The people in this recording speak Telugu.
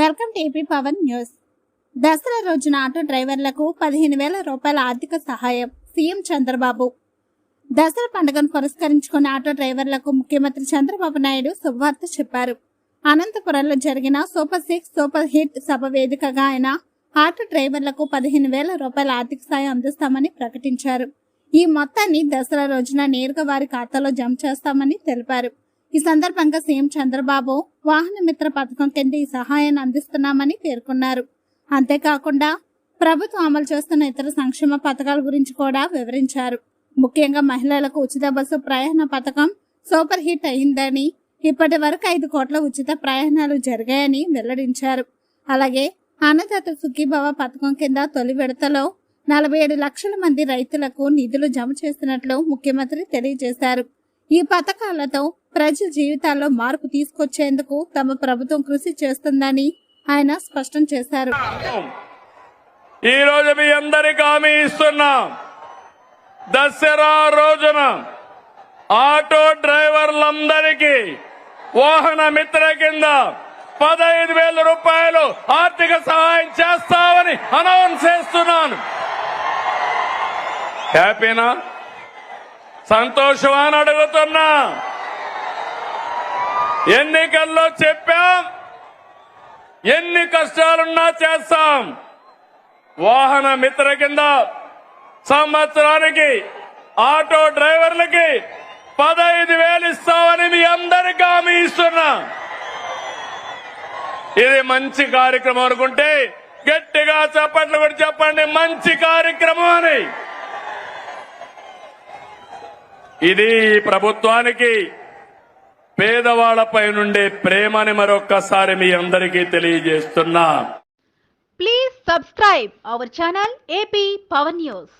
Welcome to AP Pawan news. Dasara రోజున ఆటో డ్రైవర్లకు పదిహేను వేల రూపాయల ఆర్థిక సహాయం సీఎం చంద్రబాబు. దసరా పండుగను పురస్కరించుకున్న ఆటో డ్రైవర్లకు ముఖ్యమంత్రి చంద్రబాబు నాయుడు శుభవార్త చెప్పారు. అనంతపురంలో జరిగిన సూపర్ సిక్స్ సూపర్ హిట్ సభ వేదికగా ఆయన ఆటో డ్రైవర్లకు పదిహేను వేల రూపాయల ఆర్థిక సాయం అందిస్తామని ప్రకటించారు. ఈ మొత్తాన్ని దసరా రోజున నేరుగా వారి ఖాతాలో జమ చేస్తామని తెలిపారు. ఈ సందర్భంగా సీఎం చంద్రబాబు వాహన మిత్ర పథకం కింద ఈ సహాయాన్ని అందిస్తున్నామని పేర్కొన్నారు. అంతేకాకుండా ప్రభుత్వం అమలు చేస్తున్న ఇతర సంక్షేమ పథకాల గురించి కూడా వివరించారు. ముఖ్యంగా మహిళలకు ఉచిత బస్సు ప్రయాణ పథకం సూపర్ హిట్ అయిందని ఇప్పటి వరకు ఐదు కోట్ల ఉచిత ప్రయాణాలు జరిగాయని వెల్లడించారు. అలాగే అన్నదాత సుఖీభవ పథకం కింద తొలి విడతలో నలభై ఏడు లక్షల మంది రైతులకు నిధులు జమ చేస్తున్నట్లు ముఖ్యమంత్రి తెలియజేశారు. ఈ పథకాలతో ప్రజల జీవితాల్లో మార్పు తీసుకొచ్చేందుకు తమ ప్రభుత్వం కృషి చేస్తుందని ఆయన స్పష్టం చేశారు. ఈ రోజు మీ అందరికి హామీ ఇస్తున్నాం. దసరా రోజున ఆటో డ్రైవర్లందరికీ వాహన మిత్ర కింద పదహైదు వేల రూపాయలు ఆర్థిక సహాయం చేస్తామని అనౌన్స్ చేస్తున్నాను. హ్యాపీనా? సంతోషమా అని అడుగుతున్నా. ఎన్నికల్లో చెప్పాం. ఎన్ని కష్టాలున్నా చేస్తాం. వాహన మిత్ర కింద సంవత్సరానికి ఆటో డ్రైవర్లకి పదహైదు వేలు ఇస్తామని మీ అందరికీ హామీ ఇస్తున్నా. ఇది మంచి కార్యక్రమం అనుకుంటే గట్టిగా చప్పట్లు కూడా చెప్పండి మంచి కార్యక్రమం అని. ఇది ఈ ప్రభుత్వానికి పేదవాళ్ళపై నుండే ప్రేమని మరొక్కసారి మీ అందరికీ తెలియజేస్తున్నా. Please subscribe our channel AP Pawan news